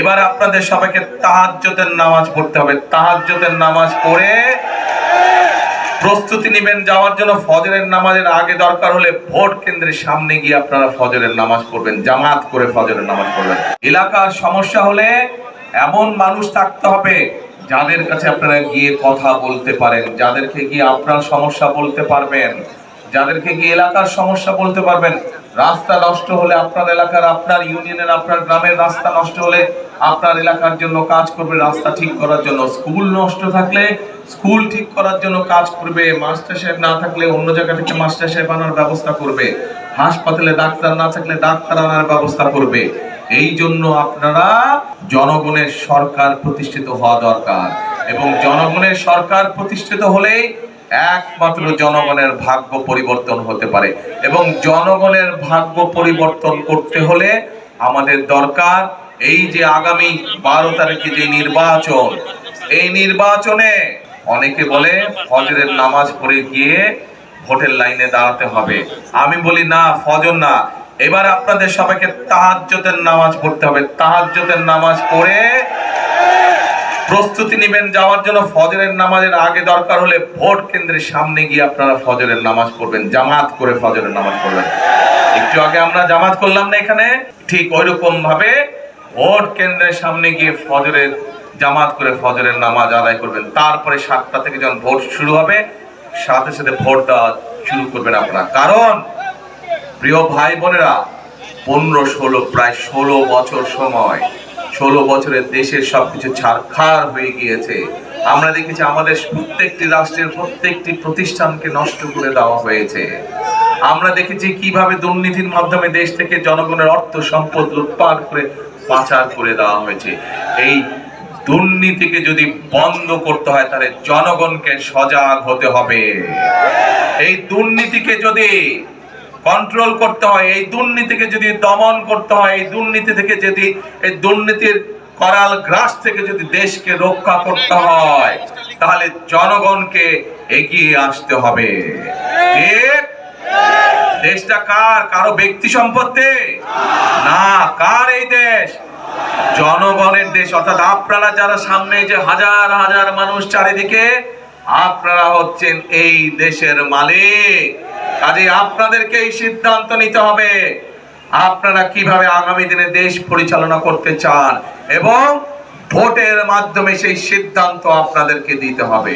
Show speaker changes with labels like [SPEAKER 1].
[SPEAKER 1] এবার আপনাদের সবাইকে তাহাজ্জতের নামাজ পড়তে হবে। তাহাজ্জতের নামাজ পড়ে প্রস্তুতি নেবেন, যাওয়ার জন্য ফজরের নামাজের আগে দরকার হলে ভোট কেন্দ্রের সামনে গিয়ে আপনারা ফজরের নামাজ পড়বেন, জামাত করে ফজরের নামাজ পড়বেন। এলাকার সমস্যা হলে এমন মানুষ থাকতে হবে যাদের কাছে আপনারা গিয়ে কথা বলতে পারেন, যাদেরকে গিয়ে আপনার সমস্যা বলতে পারবেন, যাদেরকে গিয়ে এলাকার সমস্যা বলতে পারবেন। রাস্তা নষ্ট হলে আপনার এলাকার, আপনার ইউনিয়নের আপনার গ্রামের রাস্তা নষ্ট হলে আপনার এলাকার জন্য কাজ করবে, রাস্তা ঠিক করার জন্য। স্কুল নষ্ট থাকলে, স্কুল ঠিক করার জন্য কাজ করবে। মাস্টার সাহেব না থাকলে অন্য জায়গা থেকে মাস্টার সাহেব আনার ব্যবস্থা করবে। হাসপাতালে ডাক্তার না থাকলে ডাক্তার আনার ব্যবস্থা করবে। এই জন্য আপনারা জনগণের সরকার প্রতিষ্ঠিত হওয়া দরকার। এবং জনগণের সরকার প্রতিষ্ঠিত হলেই একমাত্র জনগণের ভাগ্য পরিবর্তন হতে পারে। এবং জনগণের ভাগ্য পরিবর্তন করতে হলে আমাদের দরকার এই যে আগামী বারো তারিখে যে নির্বাচন, এই নির্বাচনে অনেকে বলে ফজরের নামাজ পড়ে গিয়ে ভোটের লাইনে দাঁড়াতে হবে। আমি বলি, না, ফজর না। এবার আপনাদের সবাইকে তাহাজ্জতের নামাজ পড়তে হবে। তাহাজ্জতের নামাজ পড়ে প্রস্তুতি নেবেন, যাওয়ার জন্য ফজরের নামাজের আগে দরকার হলে ভোট কেন্দ্রের সামনে গিয়ে আপনারা ফজরের নামাজ পড়বেন, জামাত করে ফজরের নামাজ পড়বেন। একটু আগে আমরা জামাত করলাম না এখানে? ঠিক ওইরকম ভাবে ভোট কেন্দ্রের সামনে গিয়ে ফজরের, জামাত করে ফজরের নামাজ আদায় করবেন। তারপরে সাতটা থেকে যখন ভোট শুরু হবে, সাথে সাথে ভোট দেওয়া শুরু করবেন আপনারা। কারণ, প্রিয় ভাই বোনেরা, পনেরো, ষোলো, প্রায় ষোলো বছর সময়, ষোলো বছরের দেশের সবকিছু ছারখার হয়ে গিয়েছে। আমরা দেখেছি আমাদের প্রত্যেকটি রাষ্ট্রের প্রত্যেকটি প্রতিষ্ঠানকে নষ্ট করে দেওয়া হয়েছে। আমরা দেখেছি কীভাবে দুর্নীতির মাধ্যমে দেশ থেকে জনগণের অর্থ সম্পদ লুটপাট করে পাচার করে দেওয়া হয়েছে এই দুর্নীতিকে যদি বন্ধ করতে হয়, তাহলে জনগণকে সজাগ হতে হবে এই দুর্নীতিকে যদি কন্ট্রোল করতে হয়, এই দুর্নীতিকে যদি দমন করতে হয়, এই দুর্নীতি থেকে যদি, এই দুর্নীতির করাল গ্রাস থেকে যদি দেশকে রক্ষা করতে হয়, তাহলে জনগণকে এগিয়ে আসতে হবে? দেশটা কার? কারও ব্যক্তি সম্পত্তি? না, কার এই দেশ? জনগণের দেশ। অর্থাৎ আপনারা যারা সামনে যে হাজার হাজার মানুষ চারিদিকে, আপনারা হচ্ছেন এই দেশের মালিক। কাজে আপনাদেরকে এই সিদ্ধান্ত নিতে হবে, আপনারা কীভাবে আগামী দিনে দেশ পরিচালনা করতে চান এবং ভোটের মাধ্যমে সেই সিদ্ধান্ত আপনাদেরকে দিতে হবে।